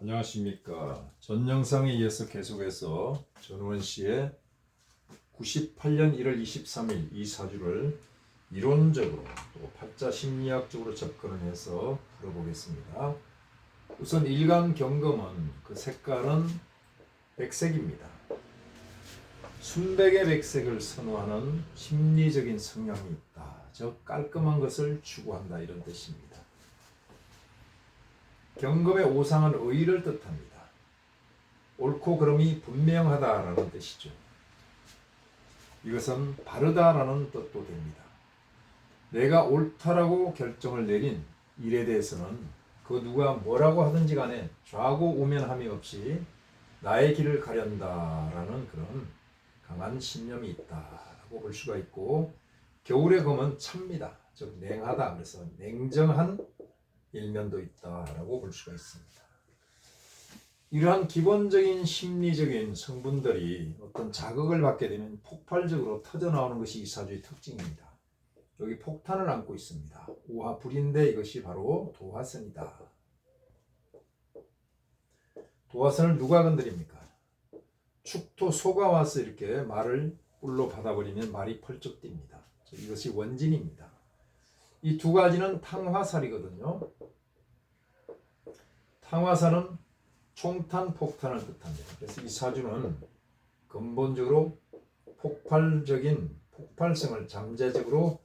안녕하십니까. 전 영상에 이어서 계속해서 전원 씨의 98년 1월 23일 이 사주를 이론적으로 또 팔자 심리학적으로 접근을 해서 풀어보겠습니다. 우선 일간 경금은 그 색깔은 백색입니다. 순백의 백색을 선호하는 심리적인 성향이 있다. 즉 깔끔한 것을 추구한다 이런 뜻입니다. 경금의 오상은 의를 뜻합니다. 옳고 그름이 분명하다라는 뜻이죠. 이것은 바르다라는 뜻도 됩니다. 내가 옳다라고 결정을 내린 일에 대해서는 그 누가 뭐라고 하든지 간에 좌고 우면함이 없이 나의 길을 가련다라는 그런 강한 신념이 있다라고 볼 수가 있고 겨울의 검은 찹니다. 즉 냉하다. 그래서 냉정한 일면도 있다라고 볼 수가 있습니다. 이러한 기본적인 심리적인 성분들이 어떤 자극을 받게 되면 폭발적으로 터져 나오는 것이 이 사주의 특징입니다. 여기 폭탄을 안고 있습니다. 우화 불인데 이것이 바로 도화선이다. 도화선을 누가 건드립니까? 축토 소가 와서 이렇게 말을 뿔로 받아버리면 말이 펄쩍 뜁니다. 이것이 원진입니다. 이 두 가지는 탕화살이거든요. 탕화살은 총탄 폭탄을 뜻합니다. 그래서 이 사주는 근본적으로 폭발적인 폭발성을 잠재적으로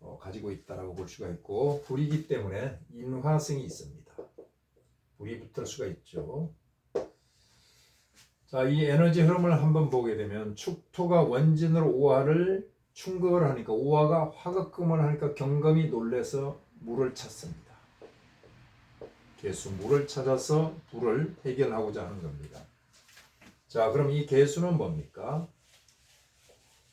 어, 가지고 있다라고 볼 수가 있고 불이기 때문에 인화성이 있습니다. 불이 붙을 수가 있죠. 자, 이 에너지 흐름을 한번 보게 되면 축토가 원진으로 오화를 충격을 하니까 오화가 화극금을 하니까 경금이 놀래서 물을 찾습니다. 개수 물을 찾아서 불을 해결하고자 하는 겁니다. 자, 그럼 이 개수는 뭡니까?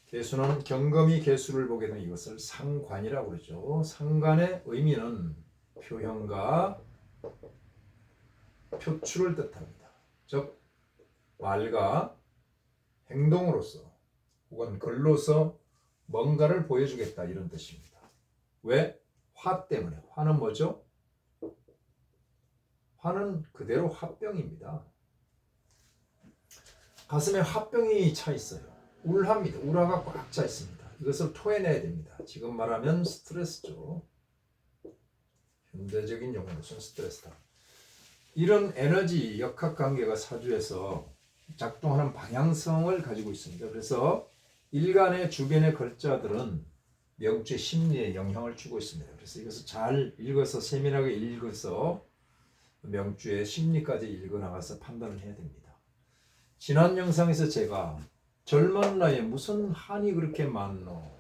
개수는 경금이 개수를 보게 되면 이것을 상관이라고 그러죠. 상관의 의미는 표현과 표출을 뜻합니다. 즉 말과 행동으로서 혹은 글로서 뭔가를 보여주겠다 이런 뜻입니다. 왜? 화 때문에. 화는 뭐죠? 화는 그대로 화병입니다. 가슴에 화병이 차 있어요. 울합니다. 울화가 꽉 차 있습니다. 이것을 토해내야 됩니다. 지금 말하면 스트레스죠. 현대적인 용어로서는 스트레스다. 이런 에너지 역학 관계가 사주에서 작동하는 방향성을 가지고 있습니다. 그래서 일간의 주변의 글자들은 명주의 심리에 영향을 주고 있습니다. 그래서 이것을 잘 읽어서 세밀하게 읽어서 명주의 심리까지 읽어 나가서 판단을 해야 됩니다. 지난 영상에서 제가 젊은 나이에 무슨 한이 그렇게 많노?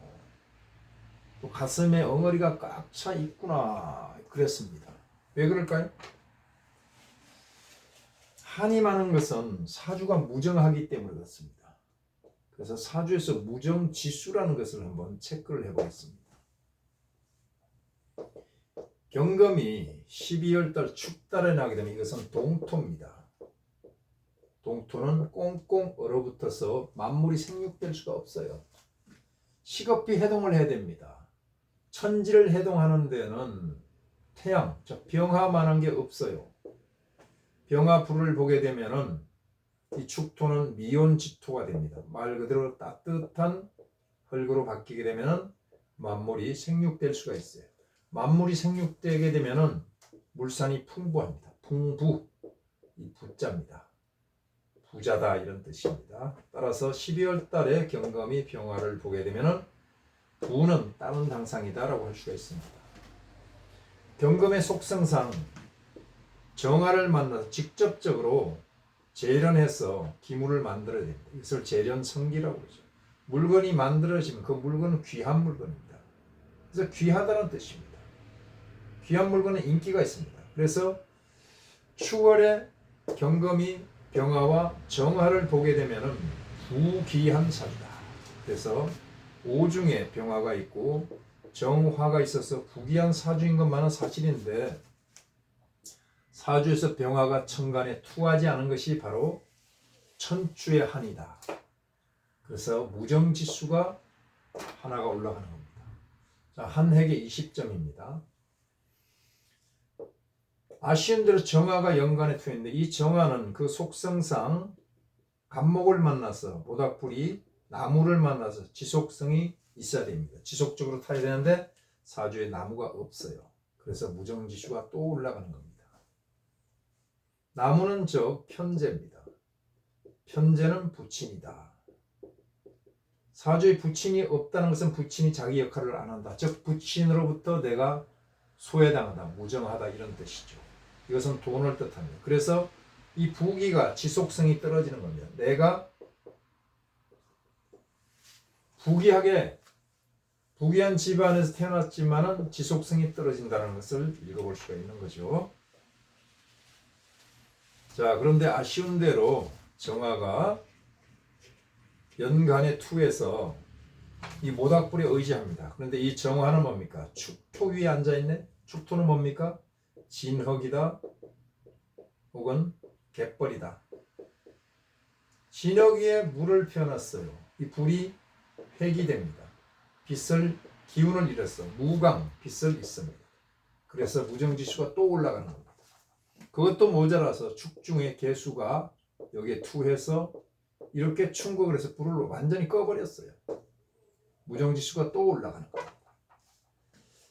또 가슴에 엉어리가 꽉 차 있구나 그랬습니다. 왜 그럴까요? 한이 많은 것은 사주가 무정하기 때문에 그렇습니다. 그래서 사주에서 무정 지수라는 것을 한번 체크를 해보겠습니다. 경금이 12월 달 축달에 나게 되면 이것은 동토입니다. 동토는 꽁꽁 얼어붙어서 만물이 생육될 수가 없어요. 시급히 해동을 해야 됩니다. 천지를 해동하는 데는 태양, 즉 병화만한 게 없어요. 병화 불을 보게 되면은 이 축토는 미온지토가 됩니다. 말 그대로 따뜻한 흙으로 바뀌게 되면은 만물이 생육될 수가 있어요. 만물이 생육되게 되면은 물산이 풍부합니다. 풍부 이 부자입니다. 부자다 이런 뜻입니다. 따라서 12월 달에 경금이 병화를 보게 되면은 부는 다른 당상이다라고 할 수가 있습니다. 경금의 속성상 정화를 만나서 직접적으로 재련해서 기물을 만들어야 됩니다. 이것을 재련 성기라고 그러죠. 물건이 만들어지면 그 물건은 귀한 물건입니다. 그래서 귀하다는 뜻입니다. 귀한 물건은 인기가 있습니다. 그래서 추월에 경금이 병화와 정화를 보게 되면은 부귀한 사주다. 그래서 오중에 병화가 있고 정화가 있어서 부귀한 사주인 것만은 사실인데 사주에서 병화가 천간에 투하지 않은 것이 바로 천추의 한이다. 그래서 무정지수가 하나가 올라가는 겁니다. 자, 한 획에 20점입니다. 아쉬운 대로 정화가 연간에 투인데 이 정화는 그 속성상 간목을 만나서 모닥불이 나무를 만나서 지속성이 있어야 됩니다. 지속적으로 타야 되는데 사주에 나무가 없어요. 그래서 무정지수가 또 올라가는 겁니다. 나무는 즉 편재입니다. 편재는 부친이다. 사주에 부친이 없다는 것은 부친이 자기 역할을 안 한다. 즉 부친으로부터 내가 소외당하다, 무정하다 이런 뜻이죠. 이것은 돈을 뜻합니다. 그래서 이 부기가 지속성이 떨어지는 겁니다. 내가 부기하게 부귀한 집안에서 태어났지만은 지속성이 떨어진다는 것을 읽어볼 수가 있는 거죠. 자, 그런데 아쉬운 대로 정화가 연간의 투에서 이 모닥불에 의지합니다. 그런데 이 정화는 뭡니까? 축토 위에 앉아 있네. 축토는 뭡니까? 진흙이다. 혹은 갯벌이다. 진흙 위에 물을 피워놨어요. 이 불이 회기됩니다. 빛을 기운을 잃었어. 무강 빛을 잃습니다. 그래서 무정지수가 또 올라가는 겁니다. 그것도 모자라서 축중의 개수가 여기에 투해서 이렇게 충격을 해서 불을 완전히 꺼버렸어요. 무정지수가 또 올라가는.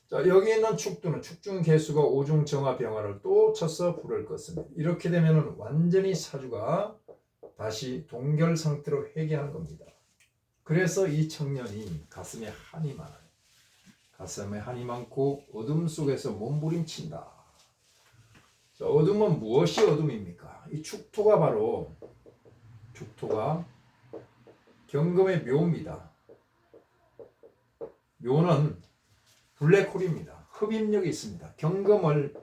자 여기 있는 축두는 축중 개수가 오중 정화 병화를 또 쳐서 불을 껐습니다. 이렇게 되면 완전히 사주가 다시 동결 상태로 회귀하는 겁니다. 그래서 이 청년이 가슴에 한이 많아요. 가슴에 한이 많고 어둠 속에서 몸부림친다. 자, 어둠은 무엇이 어둠입니까? 이 축토가 바로 축토가 경금의 묘입니다. 묘는 블랙홀입니다. 흡입력이 있습니다. 경금을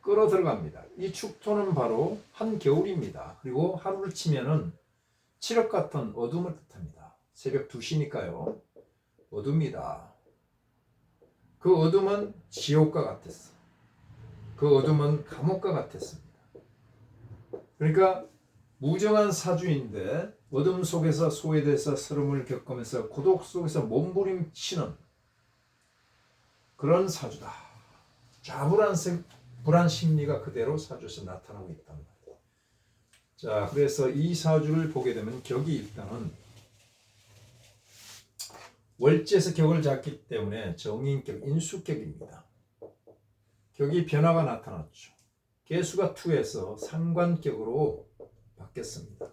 끌어 들어갑니다. 이 축토는 바로 한겨울입니다. 그리고 하루를 치면은 칠흑 같은 어둠을 뜻합니다. 새벽 2시니까요. 어둠이다. 그 어둠은 지옥과 같았어. 그 어둠은 감옥과 같았습니다. 그러니까 무정한 사주인데 어둠 속에서 소외돼서 서름을 겪으면서 고독 속에서 몸부림치는 그런 사주다. 자불안 불안 심리가 그대로 사주에서 나타나고 있단 말이에요. 자, 그래서 이 사주를 보게 되면 격이 일단은 월지에서 격을 잡기 때문에 정인격, 인수격입니다. 격이 변화가 나타났죠. 개수가 투에서 상관격으로 바뀌었습니다.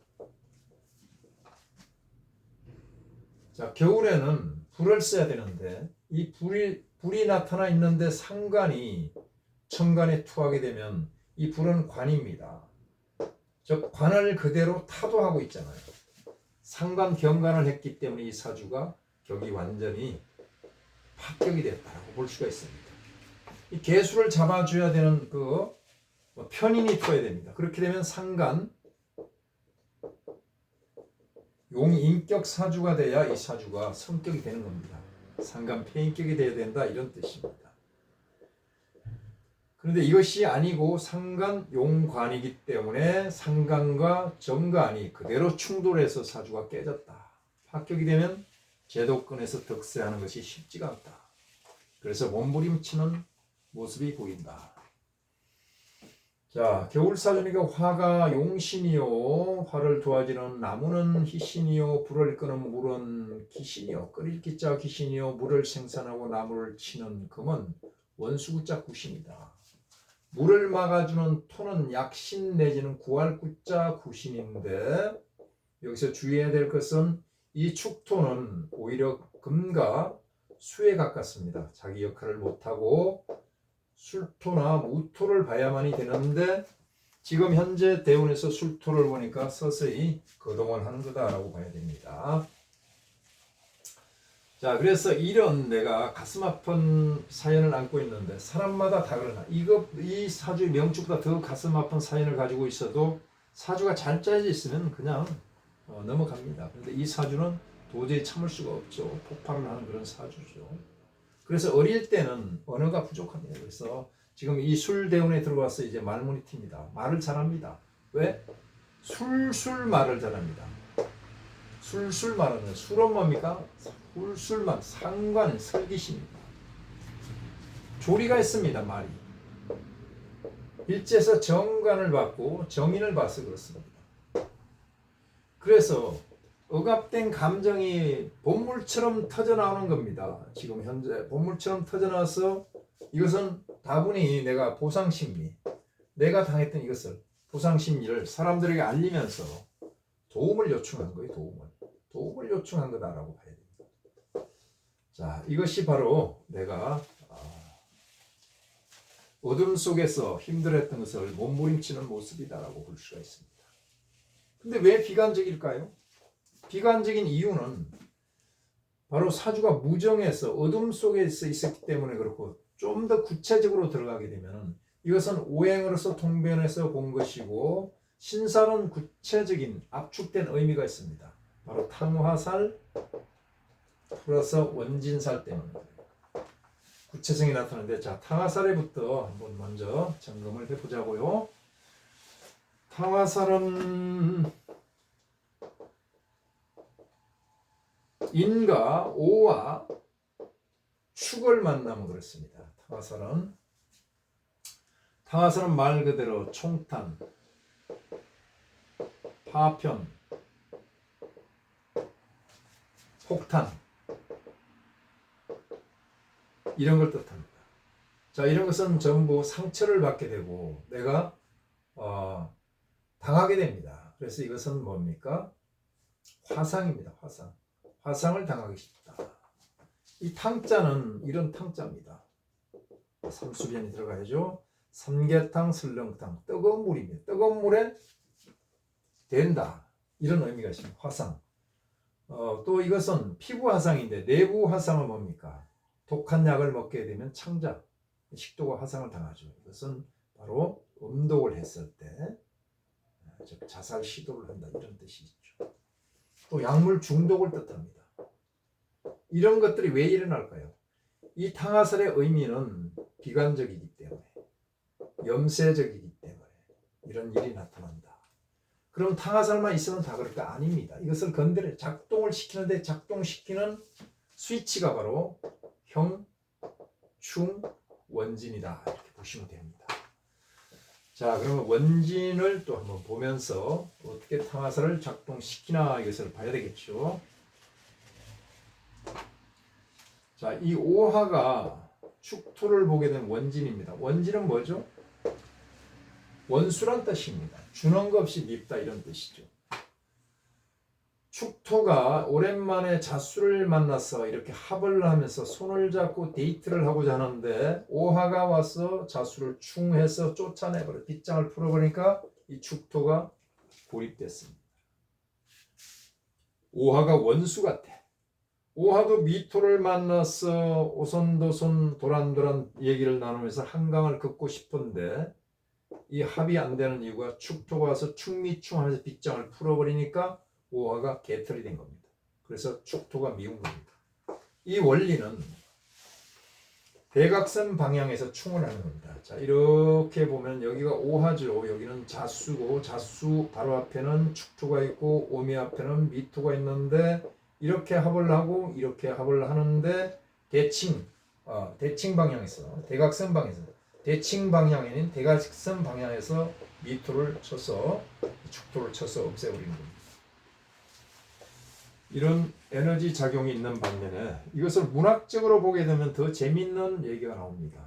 자, 겨울에는 불을 써야 되는데 이 불이 불이 나타나 있는데 상관이 천간에 투하게 되면 이 불은 관입니다. 즉 관을 그대로 타도하고 있잖아요. 상관 경관을 했기 때문에 이 사주가 격이 완전히 합격이 됐다고 볼 수가 있습니다. 이 개수를 잡아줘야 되는 그 편인이 투어야 됩니다. 그렇게 되면 상간 용인격 사주가 돼야 이 사주가 성격이 되는 겁니다. 상간 폐인격이 돼야 된다 이런 뜻입니다. 그런데 이것이 아니고 상간 용관이기 때문에 상간과 정관이 그대로 충돌해서 사주가 깨졌다. 합격이 되면 제도권에서 득세하는 것이 쉽지가 않다. 그래서 몸부림치는 모습이 보인다. 자, 겨울사주니까 화가 용신이요. 화를 도와주는 나무는 희신이요. 불을 끄는 물은 기신이요. 끓일 기자 기신이요. 물을 생산하고 나무를 치는 금은 원수구자 구신이다. 물을 막아주는 토는 약신 내지는 구할구자 구신인데 여기서 주의해야 될 것은 이 축토는 오히려 금과 수에 가깝습니다. 자기 역할을 못하고 술토나 무토를 봐야만이 되는데 지금 현재 대운에서 술토를 보니까 서서히 거동을 하는 거다라고 봐야 됩니다. 자, 그래서 이런 내가 가슴 아픈 사연을 안고 있는데 사람마다 다 그러나 이거 이 사주의 명축보다 더 가슴 아픈 사연을 가지고 있어도 사주가 잘 짜져 있으면 그냥 어, 넘어갑니다. 그런데 이 사주는 도저히 참을 수가 없죠. 폭발을 하는 그런 사주죠. 그래서 어릴 때는 언어가 부족합니다. 그래서 지금 이 술 대운에 들어와서 이제 말문이 튑니다. 말을 잘합니다. 왜? 술술 말을 잘합니다. 술술 말하는 술은 뭡니까? 술술만 상관 설기십니다. 조리가 있습니다. 말이. 일제에서 정관을 받고 정인을 봐서 그렇습니다. 그래서 억압된 감정이 본물처럼 터져 나오는 겁니다. 지금 현재 본물처럼 터져 나와서 이것은 다분히 내가 보상 심리, 내가 당했던 이것을 보상 심리를 사람들에게 알리면서 도움을 요청한 거예요. 도움을 도움을 요청한 거다라고 봐야 됩니다. 자, 이것이 바로 내가 아, 어둠 속에서 힘들었던 것을 몸부림치는 모습이다라고 볼 수가 있습니다. 근데 왜 비관적일까요? 비관적인 이유는 바로 사주가 무정해서 어둠 속에 있었기 때문에 그렇고 좀 더 구체적으로 들어가게 되면 이것은 오행으로서 통변해서 본 것이고 신살은 구체적인 압축된 의미가 있습니다. 바로 탕화살 플러스 원진살 때문에 구체성이 나타나는데 자 탕화살에부터 한번 먼저 점검을 해보자고요. 탕화살은 인과 오와 축을 만나면 그렇습니다. 탕화살은 탕화살은 말 그대로 총탄, 파편, 폭탄 이런 걸 뜻합니다. 자 이런 것은 전부 상처를 받게 되고 내가 어, 당하게 됩니다. 그래서 이것은 뭡니까? 화상입니다. 화상. 화상을 당하기 쉽다. 이 탕자는 이런 탕자입니다. 삼수변이 들어가야죠. 삼계탕, 설렁탕, 뜨거운 물입니다. 뜨거운 물에 된다. 이런 의미가 있습니다. 화상. 어, 또 이것은 피부 화상인데 내부 화상은 뭡니까? 독한 약을 먹게 되면 창자, 식도가 화상을 당하죠. 이것은 바로 음독을 했을 때 즉 자살 시도를 한다 이런 뜻이 있죠. 또 약물 중독을 뜻합니다. 이런 것들이 왜 일어날까요? 이 탕화설의 의미는 비관적이기 때문에 염세적이기 때문에 이런 일이 나타난다. 그럼 탕화살만 있으면 다 그럴까? 아닙니다. 이것을 건드려 작동을 시키는데 작동시키는 스위치가 바로 형, 충, 원진이다. 이렇게 보시면 됩니다. 자, 그러면 원진을 또 한번 보면서 어떻게 탕화살을 작동시키나 이것을 봐야 되겠죠. 자, 이 오화가 축토를 보게 된 원진입니다. 원진은 뭐죠? 원수란 뜻입니다. 주는 것 없이 밉다 이런 뜻이죠. 축토가 오랜만에 자수를 만나서 이렇게 합을 하면서 손을 잡고 데이트를 하고자 하는데 오하가 와서 자수를 충해서 쫓아내버려 빗장을 풀어버리니까 이 축토가 고립됐습니다. 오하가 원수 같아. 오하도 미토를 만나서 오손도손 도란도란 얘기를 나누면서 한강을 긋고 싶은데 이 합이 안 되는 이유가 축토가 와서 충미충 하면서 빗장을 풀어버리니까 오화가 개털이 된 겁니다. 그래서 축토가 미운 겁니다. 이 원리는 대각선 방향에서 충을 하는 겁니다. 자 이렇게 보면 여기가 오하죠. 여기는 자수고 자수 바로 앞에는 축토가 있고 오미 앞에는 미토가 있는데 이렇게 합을 하고 이렇게 합을 하는데 대칭 어, 대칭 방향에서 대각선 방향에서 대칭 방향에는 대각선 방향에서 미토를 쳐서 축토를 쳐서 없애버리는 겁니다. 이런 에너지 작용이 있는 반면에 이것을 문학적으로 보게 되면 더 재밌는 얘기가 나옵니다.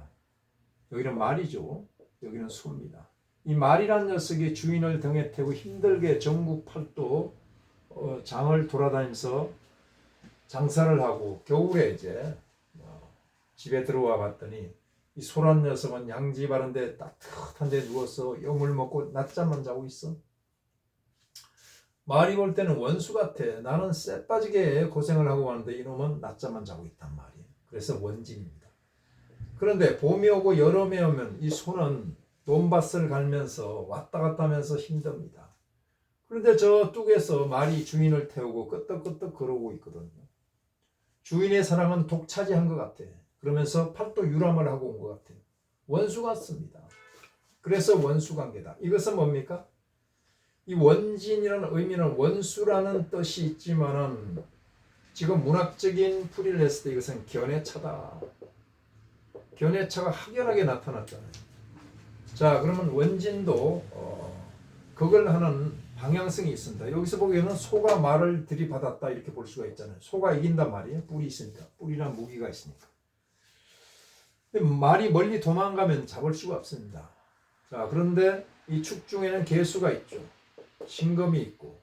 여기는 말이죠. 여기는 수입니다. 이 말이란 녀석이 주인을 등에 태고 힘들게 전국 팔도 어, 장을 돌아다니면서 장사를 하고 겨울에 이제 어, 집에 들어와 봤더니 이 소란 녀석은 양지 바른데 따뜻한 데 누워서 영을 먹고 낮잠만 자고 있어. 말이 볼 때는 원수 같아. 나는 쎄 빠지게 고생을 하고 왔는데 이놈은 낮잠만 자고 있단 말이에요. 그래서 원진입니다. 그런데 봄이 오고 여름에 오면 이 소는 논밭을 갈면서 왔다 갔다 하면서 힘듭니다. 그런데 저 뚝에서 말이 주인을 태우고 끄떡끄떡 걸어오고 있거든요. 주인의 사랑은 독차지한 것 같아. 그러면서 팔도 유람을 하고 온 것 같아요. 원수 같습니다. 그래서 원수 관계다. 이것은 뭡니까? 이 원진이라는 의미는 원수라는 뜻이 있지만은 지금 문학적인 풀이를 했을 때 이것은 견해차다. 견해차가 확연하게 나타났잖아요. 자, 그러면 원진도 어, 그걸 하는 방향성이 있습니다. 여기서 보기에는 소가 말을 들이받았다 이렇게 볼 수가 있잖아요. 소가 이긴단 말이에요. 뿔이 있으니까. 뿔이란 무기가 있으니까. 말이 멀리 도망가면 잡을 수가 없습니다. 자, 그런데 이 축 중에는 개수가 있죠. 신금이 있고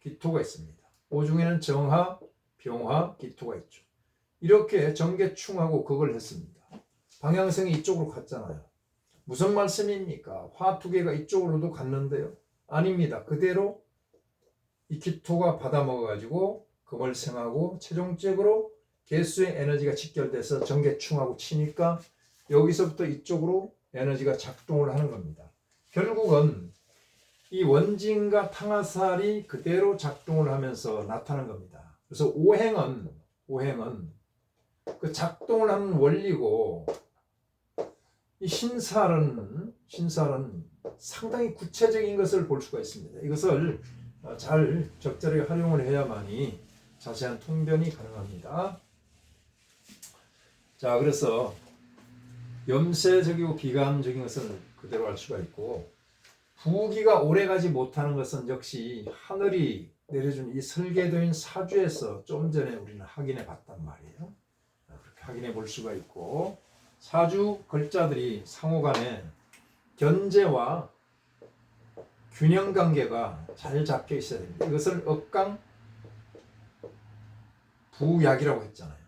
기토가 있습니다. 오중에는 정화, 병화, 기토가 있죠. 이렇게 정계충하고 그걸 했습니다. 방향성이 이쪽으로 갔잖아요. 무슨 말씀입니까? 화 두 개가 이쪽으로도 갔는데요. 아닙니다. 그대로 이 기토가 받아먹어가지고 금을 생하고 최종적으로 개수의 에너지가 직결돼서 전개충하고 치니까 여기서부터 이쪽으로 에너지가 작동을 하는 겁니다. 결국은 이 원진과 탕화살이 그대로 작동을 하면서 나타난 겁니다. 그래서 오행은 오행은 그 작동을 하는 원리고 이 신살은 신살은 상당히 구체적인 것을 볼 수가 있습니다. 이것을 어, 잘 적절하게 활용을 해야만이 자세한 통변이 가능합니다. 자, 그래서 염세적이고 비감적인 것은 그대로 알 수가 있고 부기가 오래가지 못하는 것은 역시 하늘이 내려준 이 설계도인 사주에서 좀 전에 우리는 확인해 봤단 말이에요. 그렇게 확인해 볼 수가 있고 사주 글자들이 상호간에 견제와 균형 관계가 잘 잡혀 있어야 됩니다. 이것을 억강 부약이라고 했잖아요.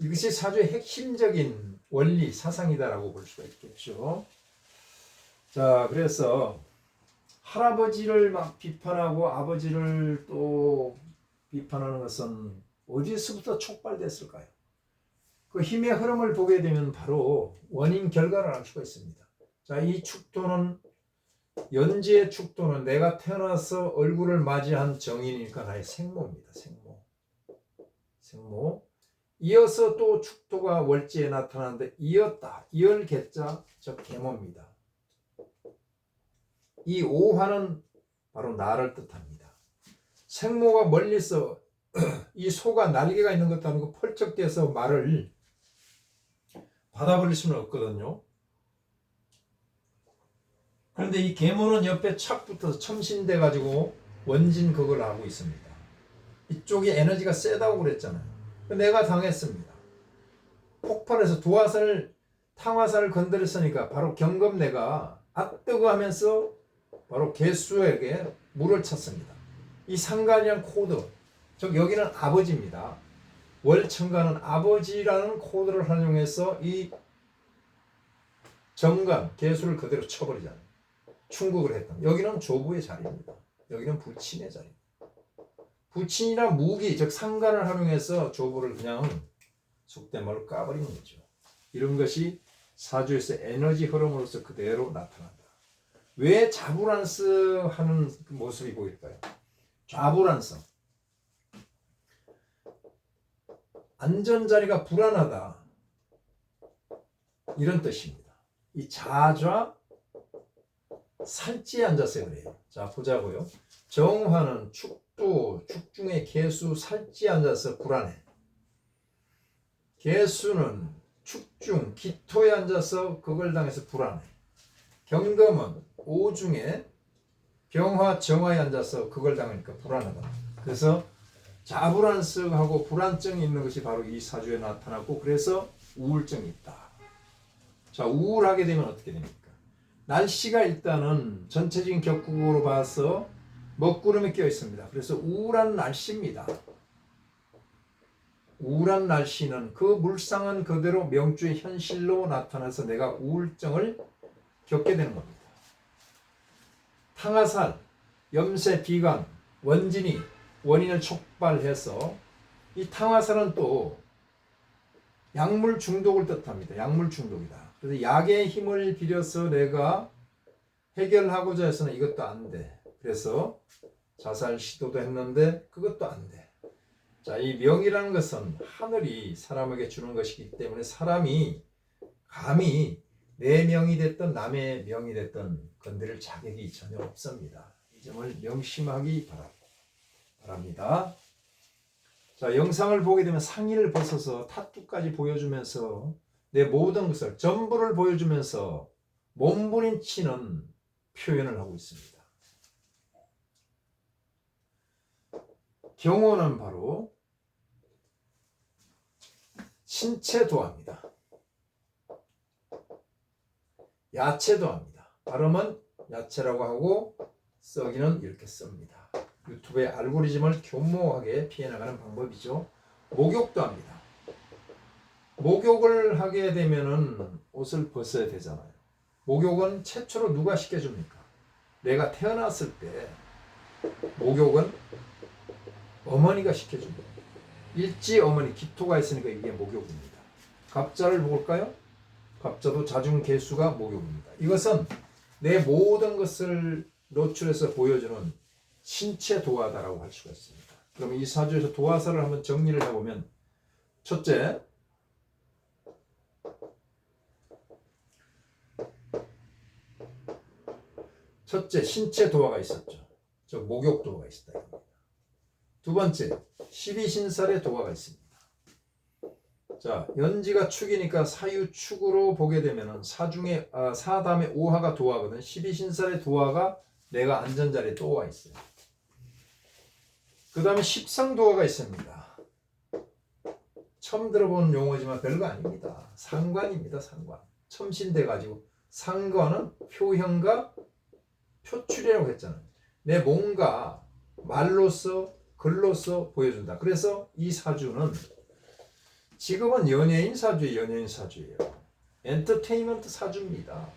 이것이 사주의 핵심적인 원리 사상이다라고 볼 수가 있겠죠. 자, 그래서 할아버지를 막 비판하고 아버지를 또 비판하는 것은 어디서부터 촉발됐을까요? 그 힘의 흐름을 보게 되면 바로 원인 결과를 알 수가 있습니다. 자, 이 축도는 연지의 축도는 내가 태어나서 얼굴을 맞이한 정인이니까 나의 생모입니다. 생모. 생모. 이어서 또 축도가 월지에 나타나는데 이었다. 이을 개자 즉 계모입니다. 이 오화는 바로 나를 뜻합니다. 생모가 멀리서 이 소가 날개가 있는 것도 아니고 펄쩍대서 말을 받아버릴 수는 없거든요. 그런데 이 계모는 옆에 착 붙어서 첨신돼 가지고 원진 그걸 하고 있습니다. 이쪽이 에너지가 세다고 그랬잖아요. 내가 당했습니다. 폭발해서 두화살을 탕화살을 건드렸으니까 바로 경검내가 아뜨거 하면서 바로 개수에게 물을 찼습니다. 이 상관이란 코드, 즉 여기는 아버지입니다. 월천가는 아버지라는 코드를 활용해서 이 정관, 개수를 그대로 쳐버리잖아요. 충국을 했던. 여기는 조부의 자리입니다. 여기는 부친의 자리. 부친이란 무기, 즉 상관을 활용해서 조부를 그냥 속된 말로 까버리는 거죠. 이런 것이 사주에서 에너지 흐름으로서 그대로 나타난다. 왜 자불안스 하는 그 모습이 보일까요? 좌불안성. 안전자리가 불안하다. 이런 뜻입니다. 이 자좌 살찌에 앉았어요 그래요. 자 보자고요. 정화는 축도 축중의 개수 살찌에 앉아서 불안해. 개수는 축중 기토에 앉아서 그걸 당해서 불안해. 경금은 오중에 병화 정화에 앉아서 그걸 당하니까 불안하다. 그래서 자불안성하고 불안증이 있는 것이 바로 이 사주에 나타나고 그래서 우울증이 있다. 자 우울하게 되면 어떻게 됩니까? 날씨가 일단은 전체적인 격국으로 봐서 먹구름이 껴 있습니다. 그래서 우울한 날씨입니다. 우울한 날씨는 그 물상은 그대로 명주의 현실로 나타나서 내가 우울증을 겪게 되는 겁니다. 탕화살, 염세, 비관, 원진이 원인을 촉발해서 이 탕화살은 또 약물 중독을 뜻합니다. 약물 중독이다. 그래서 약의 힘을 빌려서 내가 해결하고자 해서는 이것도 안 돼. 그래서 자살 시도도 했는데 그것도 안 돼. 자, 이 명이라는 것은 하늘이 사람에게 주는 것이기 때문에 사람이 감히 내 명이 됐던 남의 명이 됐던 건드릴 자격이 전혀 없습니다. 이 점을 명심하기 바랍니다. 자, 영상을 보게 되면 상의를 벗어서 타투까지 보여주면서 내 모든 것을 전부를 보여주면서 몸부림치는 표현을 하고 있습니다. 경호는 바로 신체 도합니다. 야채 도 합니다. 발음은 야채라고 하고 써기는 이렇게 씁니다. 유튜브의 알고리즘을 교모하게 피해나가는 방법이죠. 목욕도 합니다. 목욕을 하게 되면은 옷을 벗어야 되잖아요. 목욕은 최초로 누가 시켜줍니까? 내가 태어났을 때 목욕은 어머니가 시켜줍니다. 일지 어머니 기토가 있으니까 이게 목욕입니다. 갑자를 볼까요? 갑자도 자중 개수가 목욕입니다. 이것은 내 모든 것을 노출해서 보여주는 신체 도화다라고 할 수가 있습니다. 그럼 이 사주에서 도화사를 한번 정리를 해보면 첫째 첫째 신체 도화가 있었죠. 저 목욕 도화가 있었다. 두 번째 12신살의 도화가 있습니다. 자 연지가 축이니까 사유축으로 보게 되면은 사중에 아, 사담의 오화가 도화거든. 12신살의 도화가 내가 앉은 자리에 또 와 있어요. 그 다음에 십상도화가 있습니다. 처음 들어본 용어지만 별거 아닙니다. 상관입니다. 상관. 첨신돼 가지고 상관은 표현과 표출이라고 했잖아요. 내 뭔가 말로써 글로써 보여준다. 그래서 이 사주는 지금은 연예인 사주예요. 연예인 사주예요. 엔터테인먼트 사주입니다.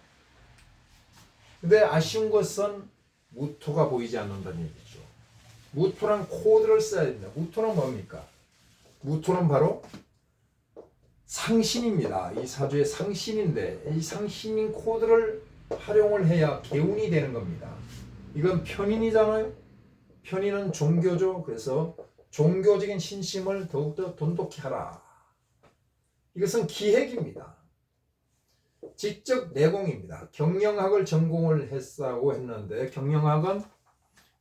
근데 아쉬운 것은 무토가 보이지 않는다는 얘기죠. 무토란 코드를 써야 됩니다. 무토는 뭡니까? 무토는 바로 상신입니다. 이 사주의 상신인데 이 상신인 코드를 활용을 해야 개운이 되는 겁니다. 이건 편인이잖아요. 편인은 종교죠. 그래서 종교적인 신심을 더욱더 돈독히 하라. 이것은 기획입니다. 직접 내공입니다. 경영학을 전공을 했다고 했는데 경영학은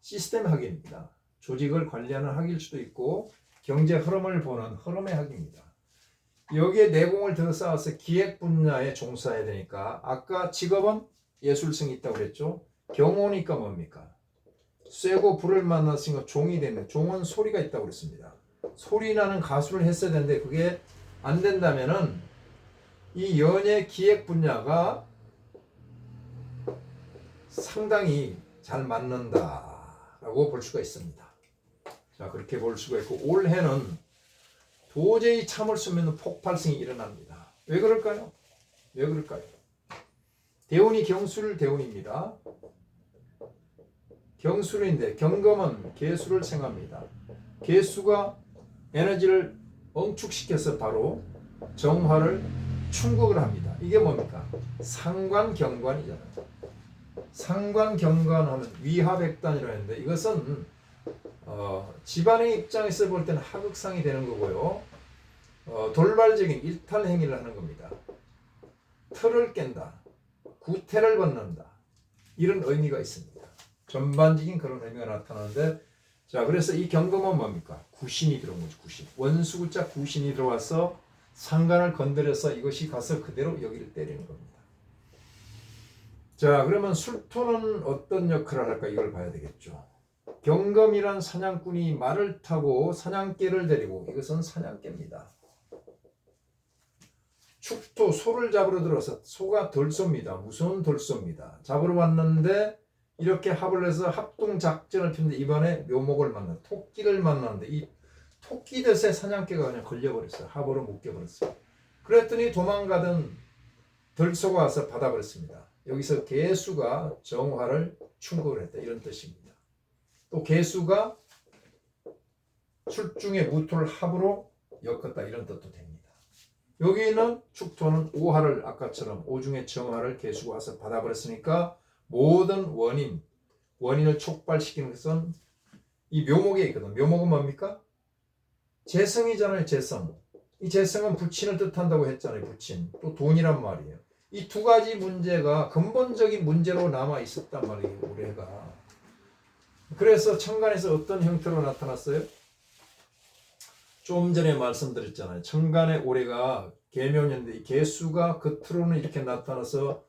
시스템 학입니다. 조직을 관리하는 학일 수도 있고 경제 흐름을 보는 흐름의 학입니다. 여기에 내공을 더 쌓아서 기획 분야에 종사해야 되니까 아까 직업은 예술성이 있다고 그랬죠. 경호니까 뭡니까? 쇠고 불을 만났으니까 종이 되는 종은 소리가 있다고 그랬습니다. 소리 나는 가수를 했어야 되는데 그게 안 된다면은 이 연예 기획 분야가 상당히 잘 맞는다라고 볼 수가 있습니다. 자 그렇게 볼 수가 있고 올해는 도저히 참을 수 없는 폭발성이 일어납니다. 왜 그럴까요? 왜 그럴까요? 대운이 경술 대운입니다. 경술인데 경금은 개수를 생합니다. 개수가 에너지를 엉축시켜서 바로 정화를 충국을 합니다. 이게 뭡니까? 상관경관이잖아요. 상관경관하는 위화백단이라고 했는데 이것은 어, 집안의 입장에서 볼 때는 하극상이 되는 거고요. 어, 돌발적인 일탈 행위를 하는 겁니다. 틀을 깬다. 구태를 벗는다. 이런 의미가 있습니다. 전반적인 그런 의미가 나타나는데 자 그래서 이 경금은 뭡니까? 구신이 들어온 거죠. 구신. 원수구자 구신이 들어와서 상관을 건드려서 이것이 가서 그대로 여기를 때리는 겁니다. 자 그러면 술토는 어떤 역할을 할까 이걸 봐야 되겠죠. 경검이란 사냥꾼이 말을 타고 사냥개를 데리고 이것은 사냥개입니다. 축토 소를 잡으러 들어서 소가 덜쏘입니다. 무서운 덜쏘입니다. 잡으러 왔는데 이렇게 합을 해서 합동 작전을 폈는데 이번에 묘목을 만나 토끼를 만났는데 이 토끼 덫에 사냥개가 그냥 걸려버렸어요. 합으로 묶여버렸어요. 그랬더니 도망가던 덜소가 와서 받아버렸습니다. 여기서 개수가 정화를 충고를 했다 이런 뜻입니다. 또 개수가 출중의 무토를 합으로 엮었다 이런 뜻도 됩니다. 여기는 축토는 오화를 아까처럼 오중의 정화를 개수가 와서 받아버렸으니까 모든 원인 원인을 촉발시키는 것은 이 묘목에 있거든. 묘목은 뭡니까? 재성이잖아요. 재성. 이 재성은 부친을 뜻한다고 했잖아요. 부친. 또 돈이란 말이에요. 이 두 가지 문제가 근본적인 문제로 남아 있었단 말이에요. 올해가. 그래서 천간에서 어떤 형태로 나타났어요? 좀 전에 말씀드렸잖아요. 천간의 올해가 개묘년인데 이 개수가 겉으로는 이렇게 나타나서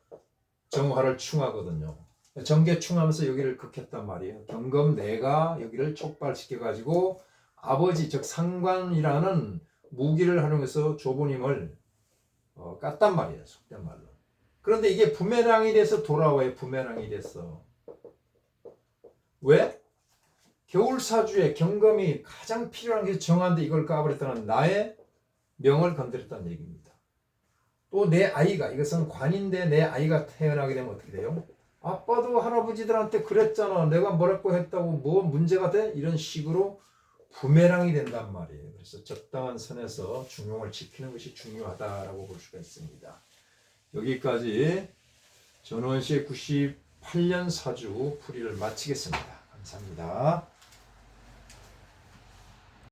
정화를 충하거든요. 정계 충하면서 여기를 극했단 말이에요. 경금 내가 여기를 촉발시켜 가지고 아버지 즉 상관이라는 무기를 활용해서 조부님을 어, 깠단 말이에요. 속된 말로. 그런데 이게 부메랑이 돼서 돌아와요. 부메랑이 돼서. 왜? 겨울 사주에 경금이 가장 필요한 게 정한데 이걸 까버렸다는 나의 명을 건드렸다는 얘기입니다. 또 내 아이가 이것은 관인데 내 아이가 태어나게 되면 어떻게 돼요? 아빠도 할아버지들한테 그랬잖아. 내가 뭐라고 했다고 뭐 문제가 돼? 이런 식으로 부메랑이 된단 말이에요. 그래서 적당한 선에서 중용을 지키는 것이 중요하다라고 볼 수가 있습니다. 여기까지 전원 씨의 98년 사주 풀이를 마치겠습니다. 감사합니다.